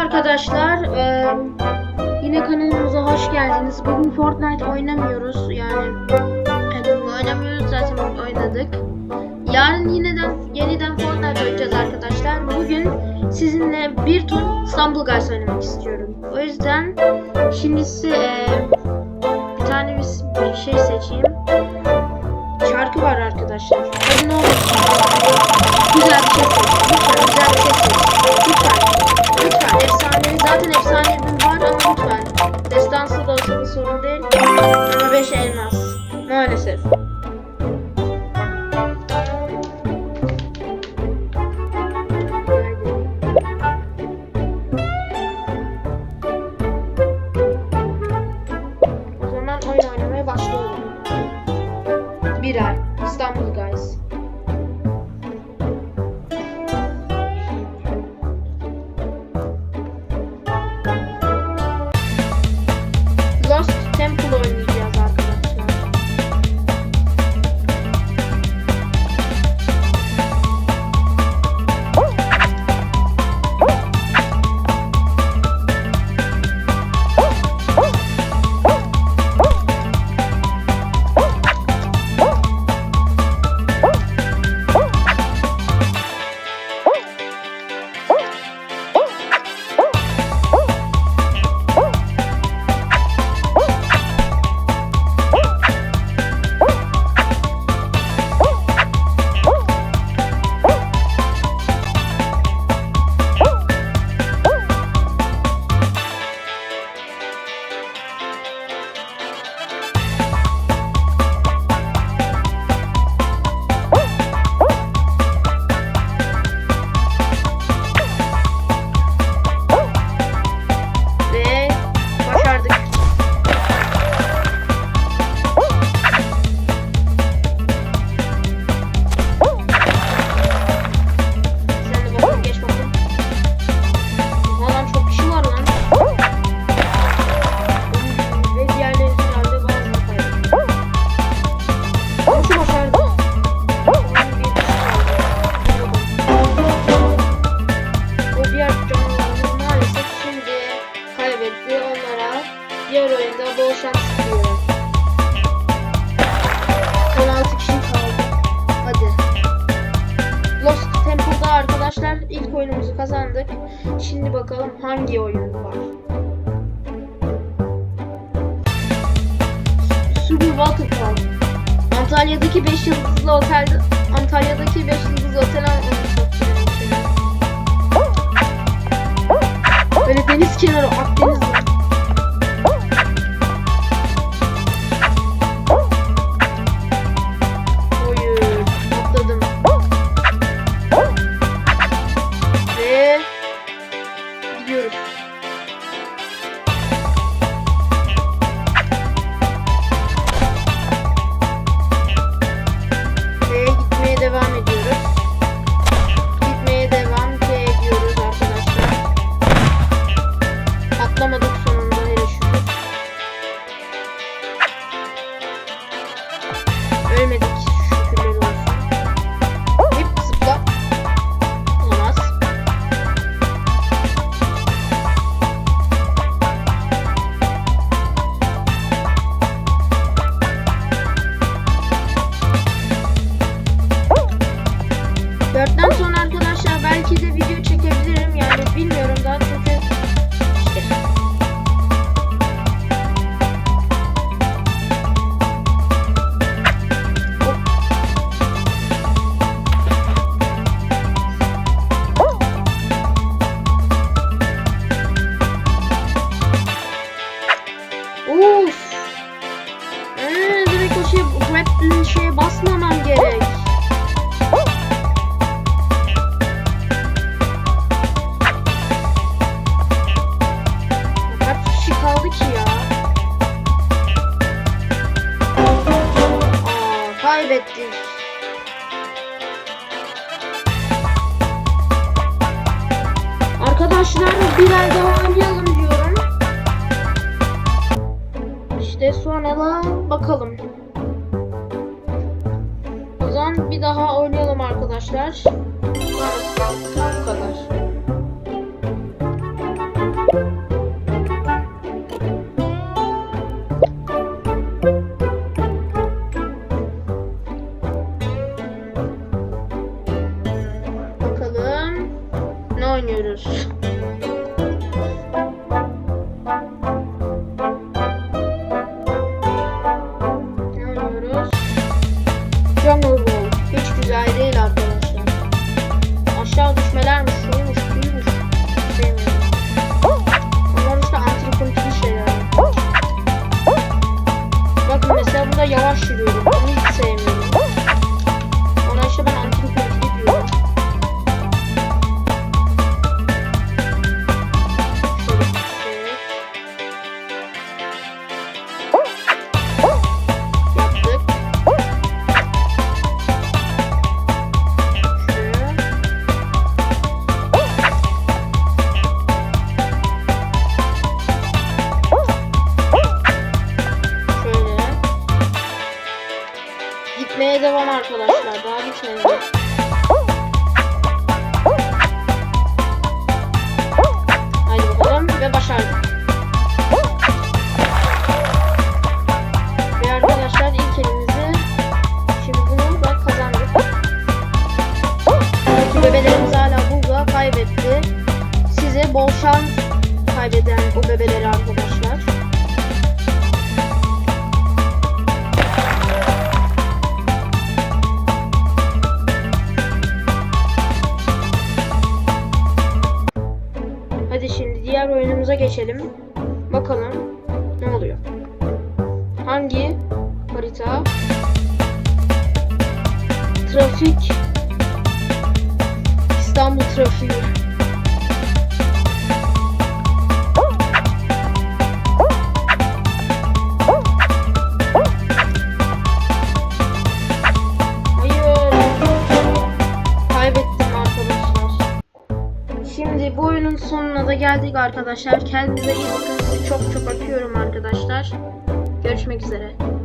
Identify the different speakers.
Speaker 1: arkadaşlar. Ee, yine kanalımıza hoş geldiniz. Bugün Fortnite oynamıyoruz. Yani evet, oynamıyoruz zaten oynadık. Yarın yineden yeniden Fortnite oynayacağız arkadaşlar. Bugün sizinle bir tur İstanbul Guys oynamak istiyorum. O yüzden şimdi size ee, bir tane bir, bir şey seçeyim. Şarkı var arkadaşlar. İstanbul Guys. Kaldı. O diğer canlılarımız maalesef şimdi kaybetti. Diğer oyunda bol şans diliyorum. 16 kişi kaldı. Hadi. Lost Temple'da arkadaşlar ilk oyunumuzu kazandık. Şimdi bakalım hangi oyun var. Subi Waterfall. Antalya'daki 5 yıldızlı otel Antalya'daki 5 yıldızlı otel Böyle deniz kenarı Akdeniz şeye basmamam gerek. Kaç kişi kaldı ki ya? Aa, kaybettik. Arkadaşlar bir ay daha oynayalım diyorum. İşte sonra bakalım. Zaman bir daha oynayalım arkadaşlar. Bu kadar. Haydi bakalım ve başardık. Ve arkadaşlar ilk elimizi şimdi bunu kazandık. Bebelerimiz hala burada kaybetti. Size bol şans kaybeden o bebeleri arkadaşlar. Geçelim. Bakalım ne oluyor. Hangi harita? Trafik. İstanbul trafiği. Sonuna geldik arkadaşlar. Kendinize iyi bakın. Çok çok öpüyorum arkadaşlar. Görüşmek üzere.